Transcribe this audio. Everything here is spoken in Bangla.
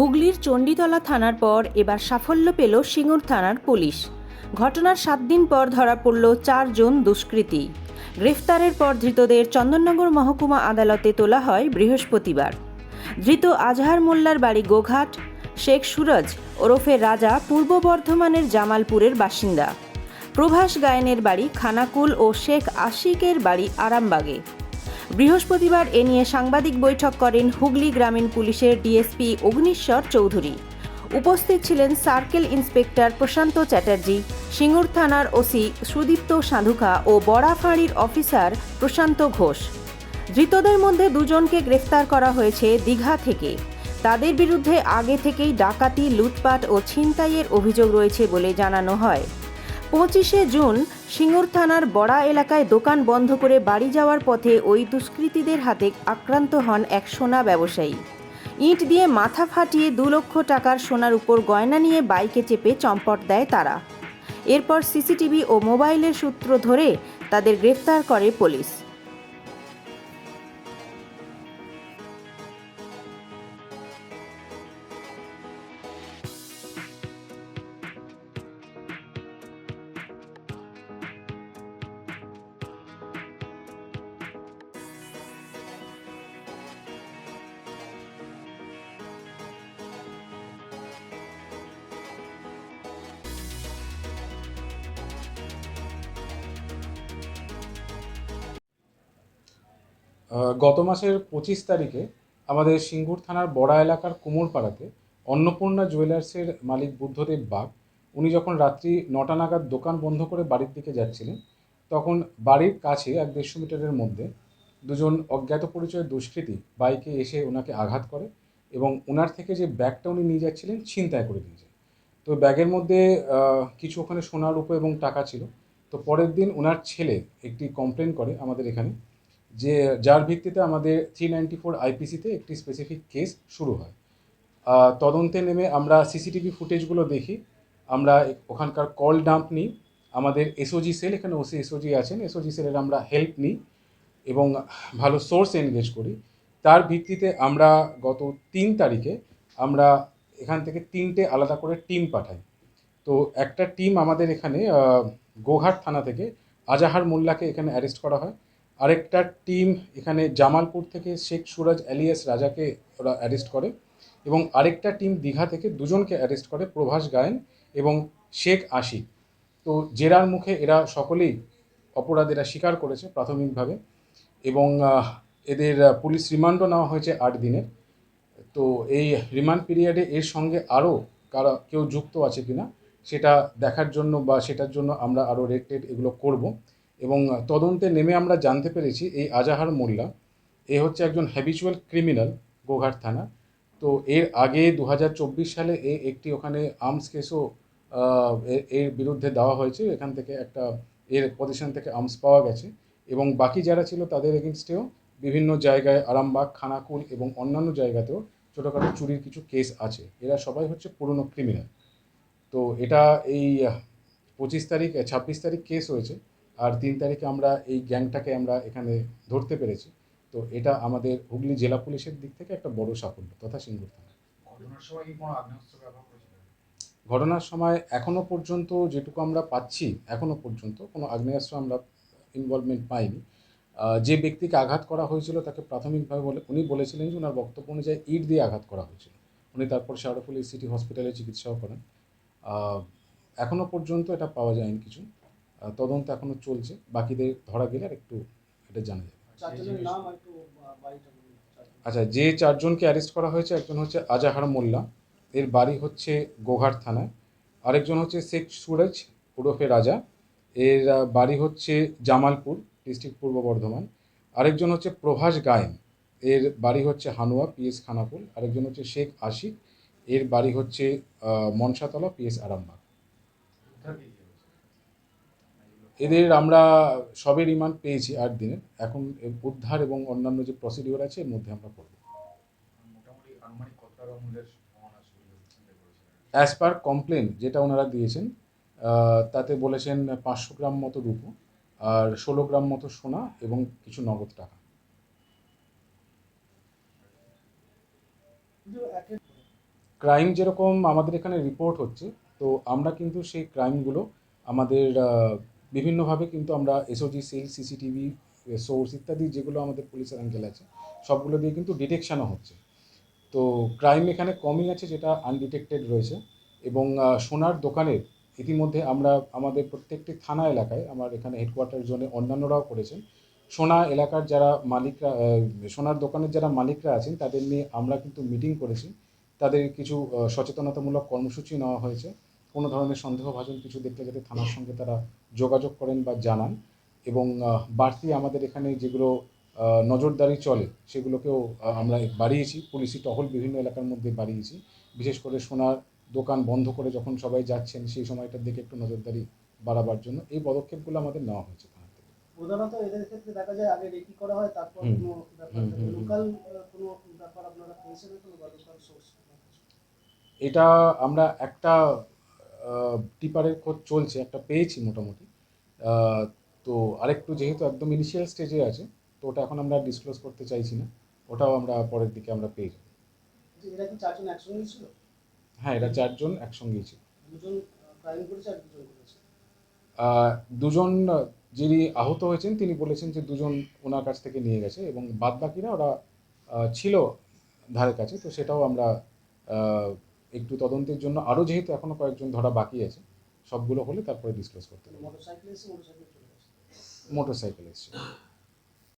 হুগলির চণ্ডীতলা থানার পর এবার সাফল্য পেল সিঙ্গুর থানার পুলিশ। ঘটনার সাত দিন পর ধরা পড়ল চারজন দুষ্কৃতী। গ্রেফতারের পর ধৃতদের চন্দননগর মহকুমা আদালতে তোলা হয় বৃহস্পতিবার। ধৃত আজহার মোল্লার বাড়ি গোঘাট, শেখ সুরজ ওরফে রাজা পূর্ব বর্ধমানের জামালপুরের বাসিন্দা। প্রভাস গায়েনের বাড়ি খানাকুল ও শেখ আশিকের বাড়ি আরামবাগে। বৃহস্পতিবার এ নিয়ে সাংবাদিক বৈঠক করেন হুগলি গ্রামীণ পুলিশের ডিএসপি অগ্নিশ্বর চৌধুরী। উপস্থিত ছিলেন সার্কেল ইন্সপেক্টর প্রশান্ত চ্যাটার্জি, সিঙ্গুর থানার ওসি সুদীপ্ত সাধুকা ও বড়াফাঁড়ির অফিসার প্রশান্ত ঘোষ। ধৃতদের মধ্যে দুজনকে গ্রেফতার করা হয়েছে দীঘা থেকে। তাদের বিরুদ্ধে আগে থেকেই ডাকাতি, লুটপাট ও ছিনতাইয়ের অভিযোগ রয়েছে বলে জানানো হয়। পঁচিশে জুন, সিঙ্গুর থানার বড়া এলাকায় দোকান বন্ধ করে বাড়ি যাওয়ার পথে ওই দুষ্কৃতীদের হাতে আক্রান্ত হন এক সোনা ব্যবসায়ী। ইট দিয়ে মাথা ফাটিয়ে দু লক্ষ টাকার সোনার উপর গয়না নিয়ে বাইকে চেপে চম্পট দেয় তারা। এরপর সিসিটিভি ও মোবাইলের সূত্র ধরে তাদের গ্রেফতার করে পুলিশ। গত মাসের পঁচিশ তারিখে আমাদের সিঙ্গুর থানার বড়া এলাকার কুমোরপাড়াতে অন্নপূর্ণা জুয়েলার্সের মালিক বুদ্ধদেব বাগ, উনি যখন রাত্রি নটা নাগাদ দোকান বন্ধ করে বাড়ির দিকে যাচ্ছিলেন, তখন বাড়ির কাছে এক দেড়শো মিটারের মধ্যে দুজন অজ্ঞাত পরিচয় দুষ্কৃতী বাইকে এসে ওনাকে আঘাত করে এবং ওনার থেকে যে ব্যাগটা উনি নিয়ে যাচ্ছিলেন ছিনতাই করে নিয়ে যায়। তো ব্যাগের মধ্যে কিছু ওখানে সোনার রূপো এবং টাকা ছিল। তো পরের দিন ওনার ছেলে একটি কমপ্লেন করে আমাদের এখানে যে যার ভিত্তিতে আমাদের থ্রি নাইনটি ফোর আইপিসিতে একটি স্পেসিফিক কেস শুরু হয়। তদন্তে নেমে আমরা সিসিটিভি ফুটেজগুলো দেখি, আমরা ওখানকার কল ডাম্প নিই, আমাদের এসওজি সেল এখানে ওসি এসওজি আছেন এসওজি সেলের আমরা হেল্প নিই এবং ভালো সোর্স এনগেজ করি। তার ভিত্তিতে আমরা গত তিন তারিখে আমরা এখান থেকে তিনটে আলাদা করে টিম পাঠাই। তো একটা টিম আমাদের এখানে গোঘাট থানা থেকে আজাহার মোল্লাকে এখানে অ্যারেস্ট করা হয়। আরেকটা টিম এখানে জামালপুর থেকে শেখ সুরজ অ্যালিয়াস রাজাকে ওরা অ্যারেস্ট করে এবং আরেকটা টিম দীঘা থেকে দুজনকে অ্যারেস্ট করে প্রভাস গায়েন এবং শেখ আশিক। তো জেরার মুখে এরা সকলেই অপরাধ এরা স্বীকার করেছে প্রাথমিকভাবে এবং এদের পুলিশ রিমান্ডও নেওয়া হয়েছে আট দিনের। তো এই রিমান্ড পিরিয়ডে এর সঙ্গে আরও কারা, কেউ যুক্ত আছে কিনা, সেটা দেখার জন্য বা সেটার জন্য আমরা আরও রেড টেড এগুলো করব। এবং তদন্তে নেমে আমরা জানতে পেরেছি এই আজাহার মোল্লা, এ হচ্ছে একজন হ্যাবিচুয়াল ক্রিমিনাল গোঘাট থানা। তো এর আগে দু হাজার চব্বিশ সালে এ একটি ওখানে আর্মস কেসও এর বিরুদ্ধে দেওয়া হয়েছে। এখান থেকে একটা, এর পজিশন থেকে আর্মস পাওয়া গেছে। এবং বাকি যারা ছিল তাদের এগেনস্টেও বিভিন্ন জায়গায় আরামবাগ, খানাকুল এবং অন্যান্য জায়গাতেও ছোটোখাটো চুরির কিছু কেস আছে। এরা সবাই হচ্ছে পুরনো ক্রিমিনাল তো এটা এই পঁচিশ তারিখ, ছাব্বিশ তারিখ কেস হয়েছে। আর তিন তারিখে আমরা এই গ্যাংটাকে আমরা এখানে ধরতে পেরেছি। তো এটা আমাদের হুগলি জেলা পুলিশের দিক থেকে একটা বড় সাফল্য তথা সিঙ্গুর থানা। ঘটনার সময় কি কোনো আগ্নেয়াস্ত্র ব্যবহার ঘটনার সময় এখনও পর্যন্ত যেটুকু আমরা পাচ্ছি এখনও পর্যন্ত কোনো আগ্নেয়াস্ত্র আমরা ইনভলভমেন্ট পাইনি। যে ব্যক্তিকে আঘাত করা হয়েছিল তাকে প্রাথমিকভাবে বলে উনি বলেছিলেন যে ওনার বক্তব্য অনুযায়ী ইট দিয়ে আঘাত করা হয়েছিল। উনি তারপর শাহরফুলি সিটি হসপিটালে চিকিৎসাও করেন। আহ, এখনও পর্যন্ত এটা পাওয়া যায়নি কিছু। তদন্ত এখনও চলছে। বাকিদের ধরা গেলে আর একটু এটা জানা যাবে। আচ্ছা যে চারজনকে অ্যারেস্ট করা হয়েছে একজন হচ্ছে আজাহার মোল্লা এর বাড়ি হচ্ছে গোঘাট থানায়। আরেকজন হচ্ছে শেখ সুরজ ওরফে রাজা এর বাড়ি হচ্ছে জামালপুর ডিস্ট্রিক্ট পূর্ব বর্ধমান। আরেকজন হচ্ছে প্রভাস গায়েন এর বাড়ি হচ্ছে হানুয়া পিএস খানাকুল আরেকজন হচ্ছে শেখ আশিক এর বাড়ি হচ্ছে মনসাতলা পিএস আরামবাগ উদ্ধার কি কি হয়েছে এদের আমরা সবে রিমান্ড পেয়েছি আট দিনের। এখন উদ্ধার এবং অন্যান্য যে প্রসিডিওর আছে এর মধ্যে আমরা করব। অ্যাজ পার কমপ্লেন যেটা ওনারা দিয়েছেন তাতে বলেছেন পাঁচশো গ্রাম মতো রূপো আর ষোলো গ্রাম মতো সোনা এবং কিছু নগদ টাকা। ক্রাইম যেরকম আমাদের এখানে রিপোর্ট হচ্ছে তো আমরা কিন্তু সেই ক্রাইমগুলো আমাদের বিভিন্নভাবে কিন্তু আমরা এসওজি সেল সিসিটিভি সোর্স ইত্যাদি যেগুলো আমাদের পুলিশের অ্যাঙ্গেল আছে, সবগুলো দিয়ে কিন্তু ডিটেকশানও হচ্ছে। তো ক্রাইম এখানে কমই আছে, যেটা আনডিটেক্টেড রয়েছে। এবং সোনার দোকানের ইতিমধ্যে আমরা, আমাদের প্রত্যেকটি থানা এলাকায়, আমার এখানে হেডকোয়ার্টার জোনে অন্যান্যরাও করেছেন। সোনা এলাকার যারা মালিকরা সোনার দোকানের যারা মালিকরা আছেন, তাদের নিয়ে আমরা কিন্তু মিটিং করেছি। তাদের কিছু সচেতনতামূলক কর্মসূচি নেওয়া হয়েছে। কোনো ধরনের সন্দেহভাজন কিছু দেখলে যাতে থানার সঙ্গে তারা যোগাযোগ করেন বা জানান। এবং বাড়তি আমাদের এখানে যেগুলো নজরদারি চলে সেগুলোকেও আমরা বাড়িয়েছি। পুলিশি টহল বিভিন্ন এলাকার মধ্যে বাড়িয়েছি। বিশেষ করে সোনার দোকান বন্ধ করে যখন সবাই যাচ্ছেন সেই সময়টার দিকে একটু নজরদারি বাড়াবার জন্য এই পদক্ষেপগুলো আমাদের নেওয়া হয়েছে থেকে। প্রধানত এদের ক্ষেত্রে দেখা যায় আগে রেকি করা হয় তারপর কোনো ব্যাপার। লোকাল কোনো ব্যাপার আপনারা পেয়েছেন কোনো লোকাল সোর্স এটা আমরা একটা টিপারের খোঁজ চলছে একটা পেয়েছি মোটামুটি। তো আরেকটু যেহেতু একদম ইনিশিয়াল স্টেজে আছে তো ওটা এখন আমরা ডিসক্লোজ করতে চাইছি না। ওটাও আমরা পরের দিকে আমরা পেয়ে যাব। যে এরা কি চারজন একসঙ্গেই ছিল? হ্যাঁ এটা চারজন একসঙ্গেই ছিল। দুজন ক্রাইম করেছে আর দুজন করেছে। দুজন যিনি আহত হয়েছেন তিনি বলেছেন যে দুজন ওনার কাছ থেকে নিয়ে গেছে এবং বাদ বাকিরা ওরা ছিল ধারে কাছে তো সেটাও আমরা একটু তদন্তের জন্য। আরও যেহেতু এখনও কয়েকজন ধরা বাকি আছে সবগুলো হলে তারপরে ডিসক্লোজ করতে হবে। মোটরসাইকেল এসছে।